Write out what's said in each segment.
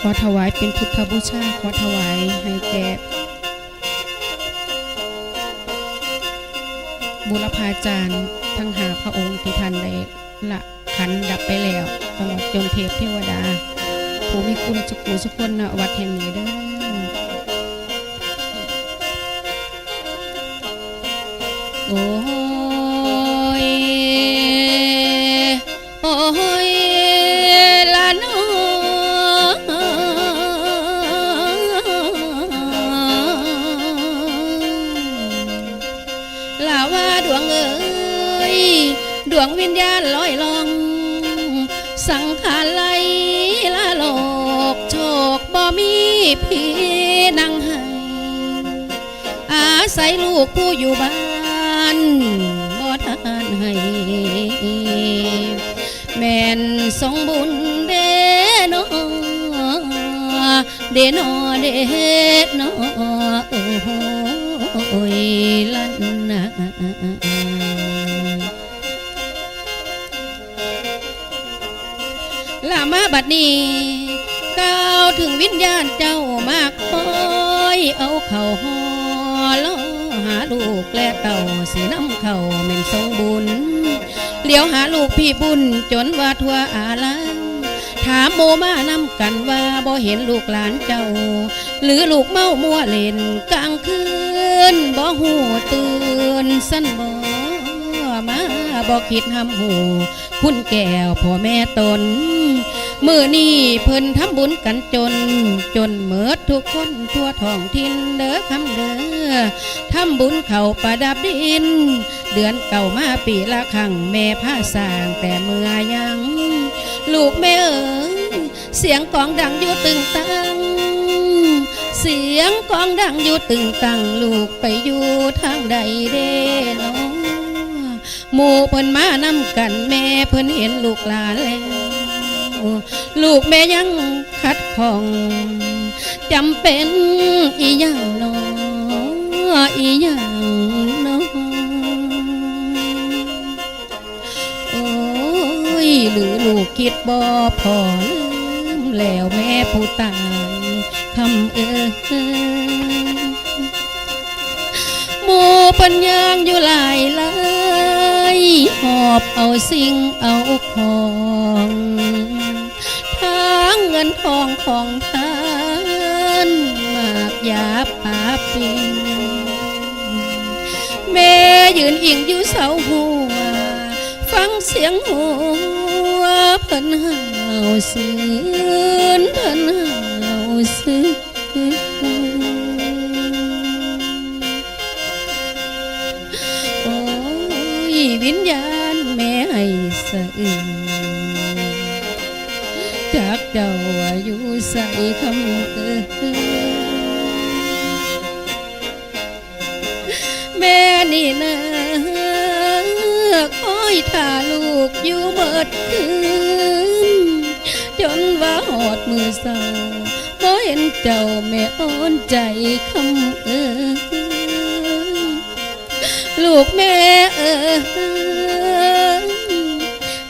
ขอถวายเป็นพุทธบูชา ขอถวายให้แก่บุรพาจารย์ทั้งหาพระองค์ที่ท่านได้ละขันดับไปแล้วตลอดจนเทพเทวดา ผู้มีคุณสุกูสุกคนณวัดแห่งนี้ด้อโอ้ วงวิญญาณลอยลอง สังขารไหลละโลกโชคบ่มีพี่นั่งให้อาศัยลูกผู้อยู่บ้านบ่ทานให้แม่นสองบุญเดโนเดโนเดโนโอ้ยลันนา ลามาบัดนี้ก้าวถึงวิญญาณเจ้ามากคอยเอาเข่าหอล้อหาลูกและเต่าสีน้ำเข่าเหม่นทรงบุญเลี้ยวหาลูกพี่บุญจนว่าทั่วอาลังถามโมมานำกันว่าบ่เห็นลูกหลานเจ้า หรือลูกเมามัวเล่นกลางคืนบ่หูตื่นสั้นบ่มาบ่คิดำหูคุณแก้วพ่อแม่ตนมือนี้เพิ่นทำบุญกันจน จนเมิดทุกคนทั่วท้องถิ่นเด้อคำเด้อทำบุญเข่าประดับดิน เดือนเก่ามาปีละครั้งแม่ผ้าสร้างแต่เมื่อยัง ลูกแม่เอ๋ยเสียงกองดังอยู่ตึงตังเสียงกองดังอยู่ตึงตังลูกไปอยู่ทางใดเด้น้อ มู่เพิ่นมานำกันแม่เพิ่นเห็นลูกหลานแล้วลูกแม่ยังคัดของจำเป็นอีหยังนออีหยังนอโอ้ยหรือลูกคิดบ่พอลืมแล้วแม่ผู้ตายคำเอ้ยหมู่ปัญญางอยู่หลายหลาย หอบเอาสิ่งเอาของทั้งเงินทองของท่านมากยาปาปิงแม่ยืนอิงอยู่เสาหัว ฟังเสียงหัวเพิ่นห่าวสืน คำเอ่ยแม่นี่นะคอยท่าลูกอยู่เบิดคืนจนว่าหอดมือเศร้าบ่เห็นเจ้าแม่อ่อนใจคำเอ่ยลูกแม่เอ่ย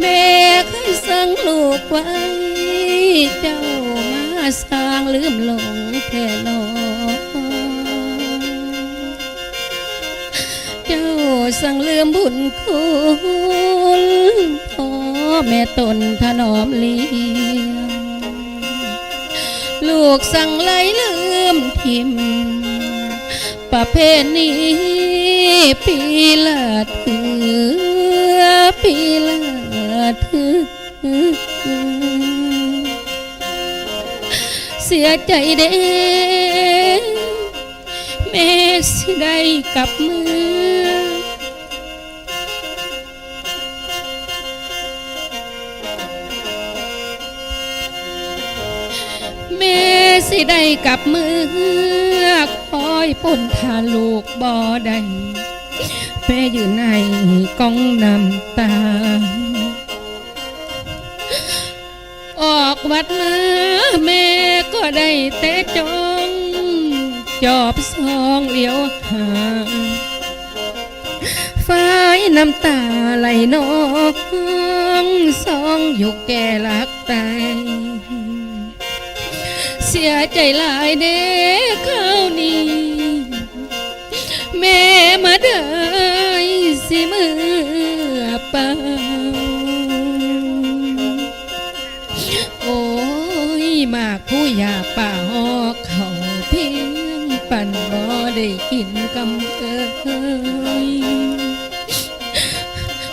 แม่เคยสั่งลูกไว้เจ้า สร้างลืมหลงแท่นอเจ้าสั่งลืมบุญคุณพ่อแม่ตนถนอมเลี้ยงลูกสั่งไหลลืมทิมประเพณีปีละเถือปีละเถือ สียใจเด้แม่สิได้กลับมือ แม่สิได้กลับมือคอยปนทาลูกบ่ได้แม่อยู่ในกองน้ำตา วัดมาแม่ก็ได้แต่จองจอบซองเหลียวหาฝ้ายน้ำตาไหลนองซองอยู่แก่ลักตายสียใจหลายเด้ข้าวนี้ แม่มาได้สิมือเป โอ้ยมากผู้ยาป่าหอกเขาเพียงปั่นบ่ได้กินกำเกย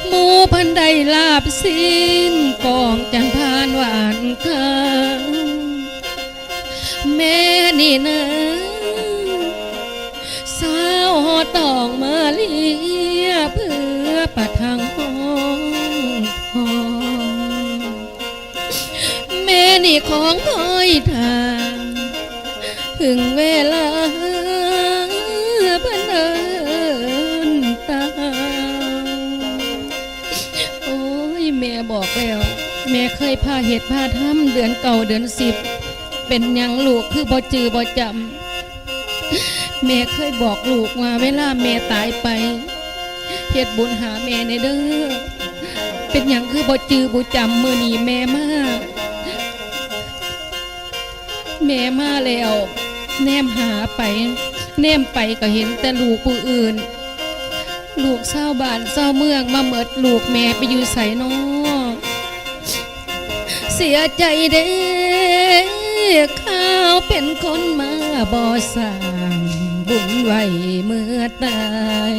หมูพันใดลาบสิ้นกองจันทานหวานข้างแม่นี่นะสาวหอตองมา นี่ของคอยทางถึงเวลาพิ่นเอินตา โอ้ย แม่บอกแล้ว แม่เคยพาเหตุพาทำเดือนเก่าเดือนสิบ เป็นยังลูกคือบ่จือบ่จำแม่เคยบอกลูกว่าเวลาแม่ตายไปเฮ็ดบุญหาแม่ในเด้อเป็นหยังคือบ่จือบ่จำเมื้อนี้แม่มาก แม่มาแล้ว แนมหาไป แนมไปก็เห็นแต่ลูกผู้อื่น ลูกเศร้าบ้านเศร้าเมืองมาเมิดลูกแม่ไปอยู่ใส่นอเสียใจเด้ข้าวเป็นคนมาบ่สร้างบุญไว้เมื่อตาย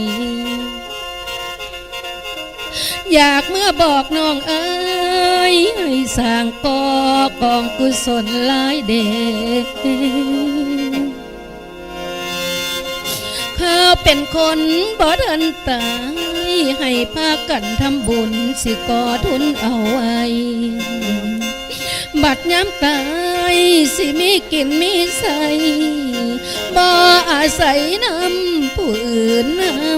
อยากเมื่อบอกน้องเอ้ยให้สร้างกอกองกุศลหลายเดชข้าเป็นคนบ่เดินตายให้พากันทำบุญสิก่อทุนเอาไว้บัดย้ำตายสิมีกินมีใส่บ่อาศัยนำผู้อื่นนำ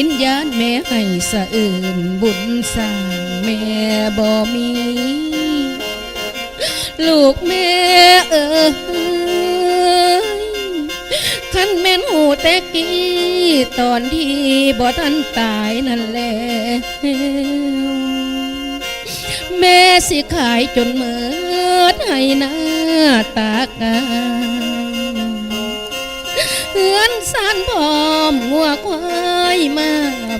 วิญญาณแม่ให้สะอื่นบุญสร้างแม่บ่มี ลูกแม่เอ้ยขันแม่นหูแต่กี้ตอนที่บ่ทันตายนั่นแหละแม่สิขายจนเหมิดให้หน้าตากาานพร้อมงัวควายมา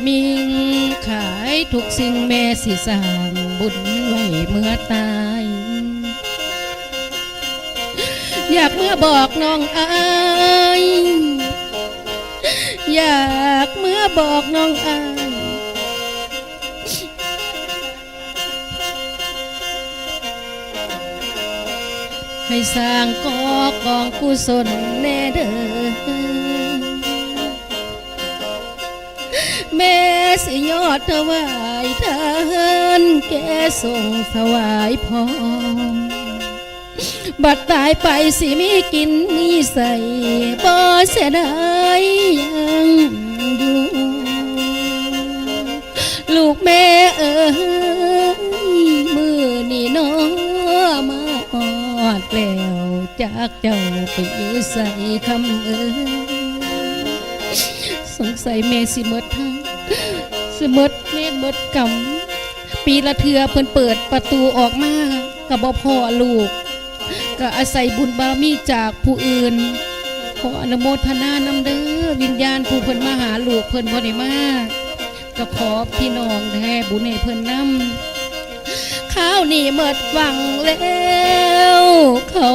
มิง ขายทุกสิ่งแม่สิสร้างบุญไว้เมื่อตาย อยากเมื่อบอกน้องอาย อยากเมื่อบอกน้องอาย ให้สร้างกอกองกุศลแน่เด้อแม่สิยอดถวายทานแก่ส่งถวายพรบัดตายไปสิมีกินมีใส่บ่เสียดายยังอยู่ลูกแม่เอ้ย แล้วจากเจ้าไปอยู่ใส่คำเอ้ยสงสัยแม่สิหมดทางสิหมดเมตหมดกรรมปีละเทือเพิ่นเปิดประตูออกมากับบ่พ่อลูก ก็อาศัยบุญบารมีจากผู้อื่น ขออนุโมทนานำเด้อวิญญาณผู้เพิ่นมาหาลูกเพิ่นบ่ได้มาก็ขอพี่น้องแท้บุญให้เพิ่นนำ ข้าวนี่หมดหวังแล้วเขา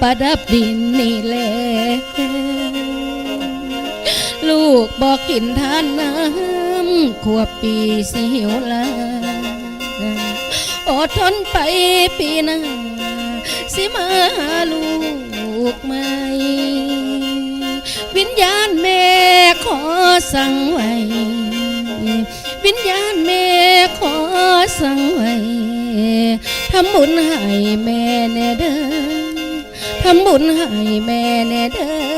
ประดับดินนี่แหละลูกบอกกินทานน้ำขวบปีสิหิวลาอดทนไปปีหน้าสิมาหาลูกไหม วิญญาณแม่ขอสั่งไว้ วิญญาณแม่ขอสั่งไว้ทำบุญให้แม่แน่เด้อทำบุญให้แม่แน่เด้อ